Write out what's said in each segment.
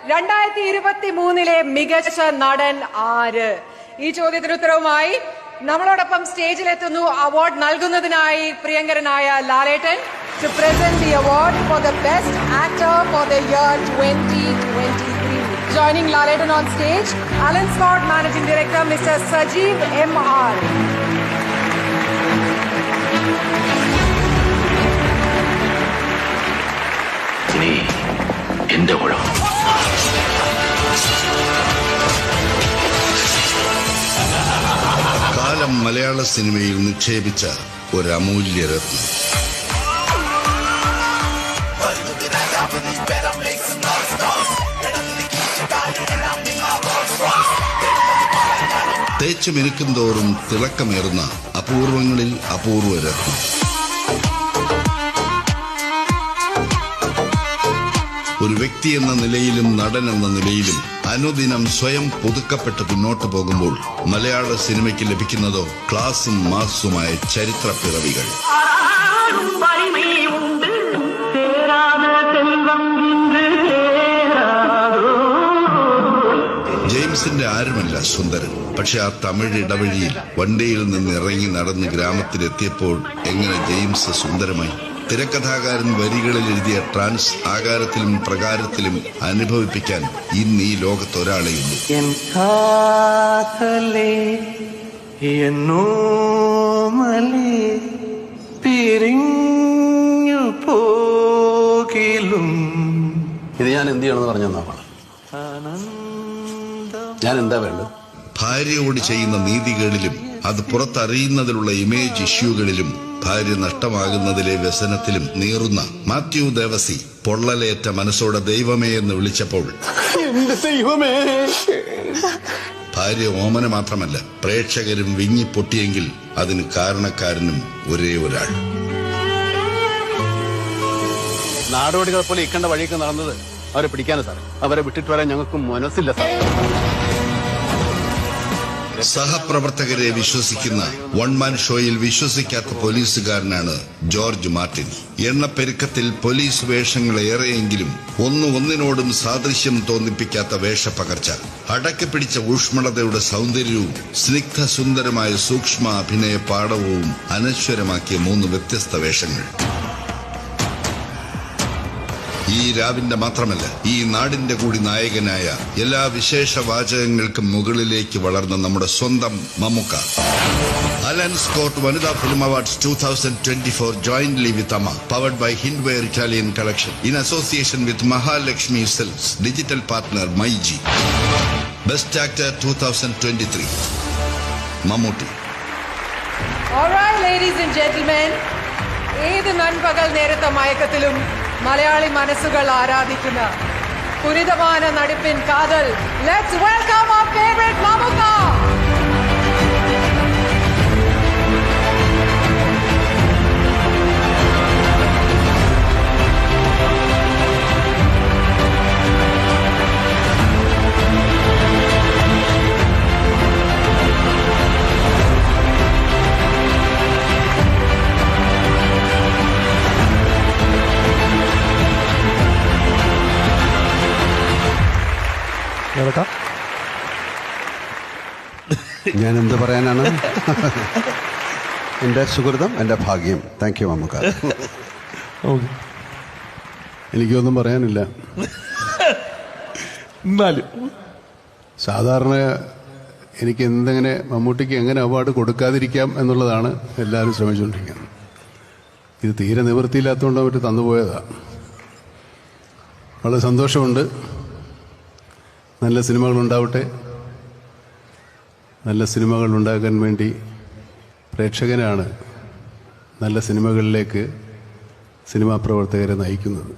രണ്ടായിരത്തി ഇരുപത്തി മൂന്നിലെ മികച്ച നടൻ ആര്? ഈ ചോദ്യത്തിന് ഉത്തരവുമായി നമ്മളോടൊപ്പം സ്റ്റേജിലെത്തുന്നു. അവാർഡ് നൽകുന്നതിനായി പ്രിയങ്കരനായ Lalettan to present the award for the best actor for the year twenty twenty three joining Lalettan on stage Alan Scott managing director mister Sajeev M R എന്റെ കുഴപ്പം. കാലം മലയാള സിനിമയിൽ നിക്ഷേപിച്ച ഒരു അമൂല്യ രത്നം. തേച്ചു മിനുക്കും തോറും തിളക്കമേറുന്ന അപൂർവങ്ങളിൽ അപൂർവ രത്നം. ഒരു വ്യക്തി എന്ന നിലയിലും നടൻ എന്ന നിലയിലും അനുദിനം സ്വയം പുതുക്കപ്പെട്ട് മുന്നോട്ട് പോകുമ്പോൾ മലയാള സിനിമയ്ക്ക് ലഭിക്കുന്നതോ ക്ലാസും മാസുമായ ചരിത്ര പിറവികൾ. ജെയിംസിന്റെ ആരുമല്ല സുന്ദരൻ. പക്ഷെ ആ തമിഴ് ഇടവഴിയിൽ വണ്ടിയിൽ നിന്ന് ഇറങ്ങി നടന്ന് ഗ്രാമത്തിലെത്തിയപ്പോൾ എങ്ങനെ ജെയിംസ് സുന്ദരമായി തിരക്കഥാകാരൻ വരികളിൽ എഴുതിയ ട്രാൻസ് ആകാരത്തിലും പ്രകാരത്തിലും അനുഭവിപ്പിക്കാൻ ഇന്ന് ഈ ലോകത്തൊരാളേ ഉള്ളൂ ഇത് ഞാൻ എന്ത് ചെയ്യണമെന്ന് പറഞ്ഞു തന്നാണ് ഞാൻ എന്താ വേണ്ടത്? ഭാര്യയോട് ചെയ്യുന്ന നീതികളിലും അത് പുറത്തറിയുന്നതിലുള്ള ഇമേജ് ഇഷ്യൂകളിലും ഭാര്യ നഷ്ടമാകുന്നതിലെ വ്യസനത്തിലും നീറുന്ന മാത്യു ദേവസി പൊള്ളലേറ്റ മനസ്സോടെ ദൈവമേ എന്ന് വിളിച്ചപ്പോൾ ഭാര്യ ഓമന മാത്രമല്ല പ്രേക്ഷകരും വിങ്ങിപ്പൊട്ടിയെങ്കിൽ അതിന് കാരണക്കാരനും ഒരേ ഒരാൾ. നാടോടികളെ പോലെ ഇക്കണ്ട വഴിയൊക്കെ നടന്നത് അവരെ പിടിക്കാനാ സാറേ. അവരെ വിട്ടിട്ട് വരാൻ ഞങ്ങൾക്ക് മനസ്സില്ല സാർ സഹപ്രവർത്തകരെ വിശ്വസിക്കുന്ന വൺമാൻ ഷോയിൽ വിശ്വസിക്കാത്ത പോലീസുകാരനാണ് ജോർജ് മാർട്ടിൻ. എണ്ണപ്പെരുക്കത്തിൽ പോലീസ് വേഷങ്ങൾ ഏറെയെങ്കിലും ഒന്ന് ഒന്നിനോടും സാദൃശ്യം തോന്നിപ്പിക്കാത്ത വേഷപ്പകർച്ച. അടക്കി പിടിച്ച ഊഷ്മളതയുടെ സൗന്ദര്യവും സ്നിഗ്ധ സുന്ദരമായ സൂക്ഷ്മ അഭിനയ പാഠവും അനശ്വരമാക്കിയ മൂന്ന് വ്യത്യസ്ത വേഷങ്ങൾ. ഈ രാവിന്റെ മാത്രമല്ല ഈ നാടിന്റെ കൂടി നായകനായ എല്ലാ വിശേഷ വാചകങ്ങൾക്കും മുകളിലേക്ക് വളർന്ന നമ്മുടെ സ്വന്തം Mammukka. Alan Scott Vanitha film awards two thousand twenty four jointly with AMMA powered by Hindware Italian collection in association with Mahalakshmi silks digital partner myG best actor two thousand twenty three Mammootty ഏത് നൻപകൽ നേരത്തെ മയക്കത്തിലും മലയാളി മനസ്സുകൾ ആരാധിക്കുന്ന പുരിതമാന നടിപ്പിൻ കാതൽ. Let's welcome our favourite Mammukka ഞാൻ എന്ത് പറയാനാണ്? എന്റെ സുഹൃതം എന്റെ ഭാഗ്യം. താങ്ക് യു മമ്മക്ക എനിക്കൊന്നും പറയാനില്ല. എന്നാലും. സാധാരണ എനിക്ക് എന്തെങ്ങനെ മമ്മൂട്ടിക്ക് എങ്ങനെ അവാർഡ് കൊടുക്കാതിരിക്കാം എന്നുള്ളതാണ് എല്ലാവരും ശ്രമിച്ചുകൊണ്ടിരിക്കുന്നത്. ഇത് തീരെ നിവൃത്തിയില്ലാത്തതുകൊണ്ട് അവർ തന്നുപോയതാണ് വളരെ സന്തോഷമുണ്ട്. നല്ല സിനിമകൾ ഉണ്ടാവട്ടെ നല്ല സിനിമകൾ ഉണ്ടാക്കാൻ വേണ്ടി പ്രേക്ഷകനാണ് നല്ല സിനിമകളിലേക്ക് സിനിമാ പ്രവർത്തകരെ നയിക്കുന്നത്.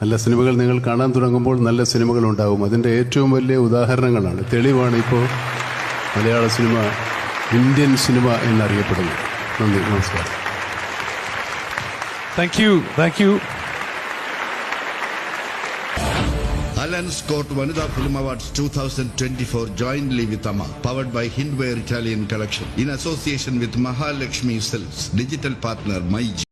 നല്ല സിനിമകൾ നിങ്ങൾ കാണാൻ തുടങ്ങുമ്പോൾ നല്ല സിനിമകൾ ഉണ്ടാവും അതിന്റെ ഏറ്റവും വലിയ ഉദാഹരണങ്ങളാണ് തെളിവാണ് ഇപ്പോൾ മലയാള സിനിമ ഇന്ത്യൻ സിനിമ എന്നറിയപ്പെടുന്നത്. നന്ദി നമസ്കാരം. Thank you thank you Alan Scott Vanitha Film Awards 2024 jointly with AMA, powered by Hindware Italian Collection, in association with Mahalakshmi Cells, digital partner MyG.